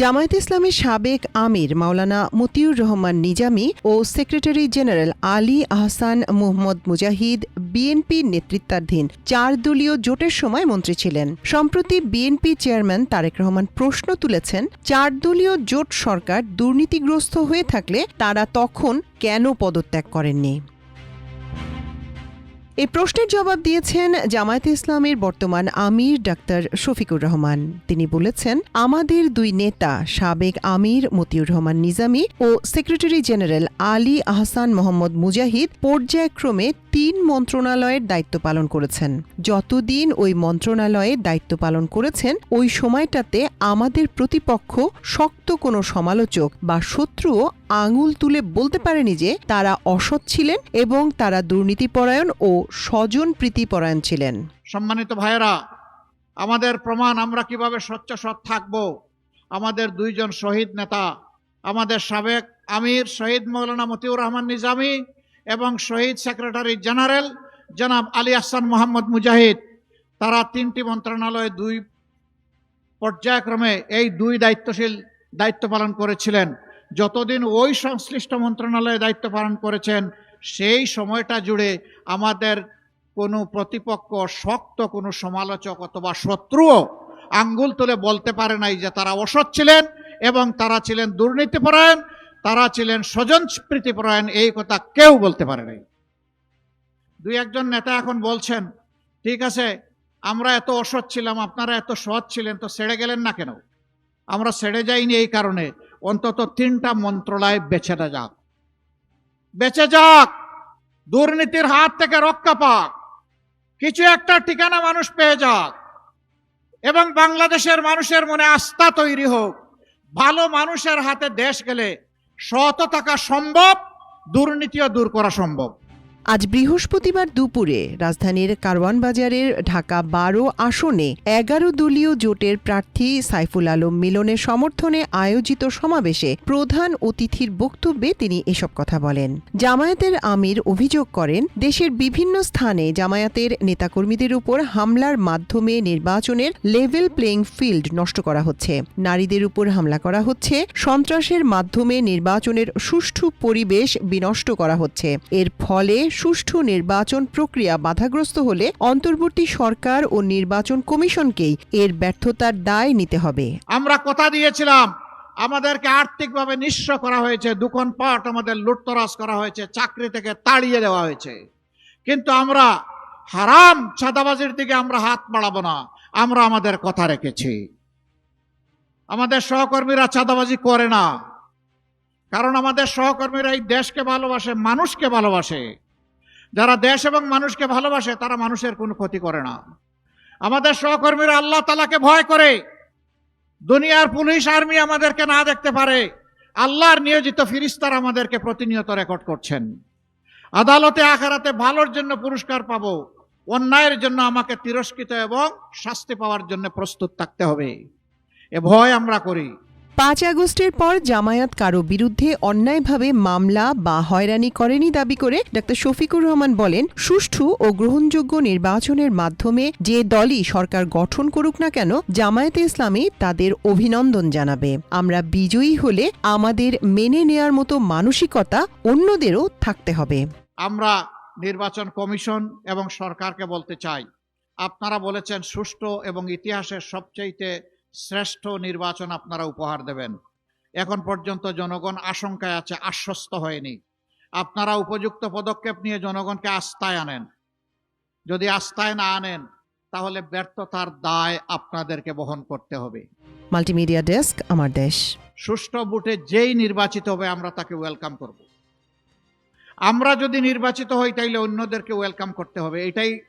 জামায়াত ইসলামের সাবেক আমির মাওলানা মতিউর রহমান নিজামী ও সেক্রেটারি জেনারেল আলী আহসান মুহম্মদ মুজাহিদ বিএনপির নেতৃত্বাধীন চার দলীয় জোটের সময় মন্ত্রী ছিলেন। সম্প্রতি বিএনপি চেয়ারম্যান তারেক রহমান প্রশ্ন তুলেছেন, চার দলীয় জোট সরকার দুর্নীতিগ্রস্ত হয়ে থাকলে তারা তখন কেন পদত্যাগ করেননি? এই প্রশ্নের জবাব দিয়েছেন জামায়াতে ইসলামের বর্তমান আমির ডাক্তার শফিকুর রহমান। তিনি বলেছেন, আমাদের দুই নেতা, সাবেক আমির মতিউর রহমান নিজামী ও সেক্রেটারি জেনারেল আলী আহসান মোহাম্মদ মুজাহিদ পর্যায়ক্রমে তিন মন্ত্রণালয়ের দায়িত্ব পালন করেছেন। যতদিন ওই মন্ত্রণালয়ে দায়িত্ব পালন করেছেন, ওই সময়টাতে আমাদের প্রতিপক্ষ শক্ত কোনো সমালোচক বা শত্রুও আঙুল তুলে বলতে পারেনি যে তারা অসৎ ছিলেন এবং তারা দুর্নীতিপরায়ণ ও স্বজন প্রীতিপরায়ণ ছিলেন। সম্মানিত ভাইয়েরা, আমাদের প্রমাণ আমরা কীভাবে স্বচ্ছ সৎ থাকব? আমাদের দুইজন শহীদ নেতা, আমাদের সাবেক আমির শহীদ মৌলানা মতিউর রহমান নিজামি এবং শহীদ সেক্রেটারি জেনারেল জনাব আলী আহসান মোহাম্মদ মুজাহিদ, তারা তিনটি মন্ত্রণালয়ে দুই পর্যায়ক্রমে এই দুই দায়িত্বশীল দায়িত্ব পালন করেছিলেন। যতদিন ওই সংশ্লিষ্ট মন্ত্রণালয়ে দায়িত্ব পালন করেছেন, সেই সময়টা জুড়ে আমাদের কোনো প্রতিপক্ষ, শক্ত কোনো সমালোচক অথবা শত্রুও আঙ্গুল তুলে বলতে পারে নাই যে তারা অসৎ ছিলেন এবং তারা ছিলেন দুর্নীতিপরায়ণ, তারা ছিলেন স্বজন প্রীতিপরায়ণ এই কথা কেউ বলতে পারে নাই। দুই একজন নেতা এখন বলছেন, ঠিক আছে, আমরা এত অসৎ ছিলাম, আপনারা এত সৎ ছিলেন, তো ছেড়ে গেলেন না কেন? আমরা ছেড়ে যাইনি এই কারণে। অন্তত তিনটা মন্ত্রণালয় বেছে যাক। বেঁচে যাক। দুর্নীতির হাত থেকে রক্ষা পাক। কিছু একটা ঠিকানা মানুষ পেয়ে যাক। এবং বাংলাদেশের মানুষের মনে আস্থা তৈরি হোক। ভালো মানুষের হাতে দেশ গেলে সত থাকা সম্ভব, দুর্নীতিও দূর করা সম্ভব। আজ বৃহস্পতিবার দুপুরে রাজধানীর কারওয়ান বাজারের ঢাকা বারো আসনে এগারো দলীয় জোটের প্রার্থী সাইফুল আলম মিলনের সমর্থনে আয়োজিত সমাবেশে প্রধান অতিথির বক্তব্যে তিনি এসব কথা বলেন। জামায়াতের আমির অভিযোগ করেন, দেশের বিভিন্ন স্থানে জামায়াতের নেতাকর্মীদের উপর হামলার মাধ্যমে নির্বাচনের লেভেল প্লেইং ফিল্ড নষ্ট করা হচ্ছে। নারীদের উপর হামলা করা হচ্ছে, সন্ত্রাসের মাধ্যমে নির্বাচনের সুষ্ঠু পরিবেশ বিনষ্ট করা হচ্ছে। এর ফলে সুষ্ঠু নির্বাচন প্রক্রিয়া বাধাগ্রস্ত হলে অন্তর্বর্তী সরকার ও নির্বাচন কমিশনকেই এর ব্যর্থতার দায় নিতে হবে। আমরা কথা দিয়েছিলাম, আমাদেরকে আর্থিকভাবে নিঃস্ব করা হয়েছে দোকান পাট আমাদের লুটতরাজ করা হয়েছে, চাকরি থেকে তাড়িয়ে দেওয়া হয়েছে। কিন্তু আমরা হারাম ছাদাবাজির দিকে আমরা হাত বাড়াবো না, আমরা আমাদের কথা রেখেছি। আমাদের সহকর্মীরা চাঁদাবাজি করে না, কারণ আমাদের সহকর্মীরা এই দেশকে ভালোবাসে, মানুষকে ভালোবাসে। যারা দেশ এবং মানুষকে ভালোবাসে, তারা মানুষের কোনো ক্ষতি করে না। আমাদের সহকর্মীরা আল্লাহ তালাকে ভয় করে। দুনিয়ার পুলিশ, আর্মি আমাদেরকে না দেখতে পারে। আল্লাহর নিয়োজিত ফিরিস্তার আমাদেরকে প্রতিনিয়ত রেকর্ড করছেন। আদালতে আখারাতে ভালোর জন্য পুরস্কার পাবো, অন্যায়ের জন্য আমাকে তিরস্কৃত এবং শাস্তি পাওয়ার জন্য প্রস্তুত থাকতে হবে। এ ভয় আমরা করি। পাঁচ আগস্টের পর জামায়াত কারও বিরুদ্ধে অন্যায়ভাবে মামলা বা হয়রানি করেনি দাবি করে ডা শফিকুর রহমান বলেন, সুষ্ঠু ও গ্রহণযোগ্য নির্বাচনের মাধ্যমে যে দলই সরকার গঠন করুক না কেন, জামায়াতে ইসলামী তাদের অভিনন্দন জানাবে। আমরা বিজয়ী হলে আমাদের মেনে নেয়ার মতো মানসিকতা অন্যদেরও থাকতে হবে। আমরা নির্বাচন কমিশন এবং সরকারকে বলতে চাই, আপনারা বলেছেন সুষ্ঠু এবং ইতিহাসের সবচেয়ে শ্রেষ্ঠ নির্বাচন আপনারা উপহার দেবেন। এখন পর্যন্ত জনগণ আশঙ্কায় আছে আশ্বস্ত হয়নি। আপনারা উপযুক্ত পদক্ষেপ নিয়ে জনগণকে আস্থায় আনেন। যদি আস্থায় না আনেন তাহলে ব্যর্থতার দায় আপনাদেরকে বহন করতে হবে। মাল্টিমিডিয়া ডেস্ক আমার দেশ। সুষ্ঠু ভোটে যেই নির্বাচিত হবে আমরা তাকে ওয়েলকাম করব। আমরা যদি নির্বাচিত হই তাইলে অন্যদেরকে ওয়েলকাম করতে হবে। এটাই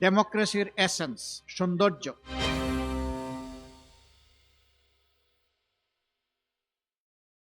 ডেমোক্রেসির এসেন্স সৌন্দর্য।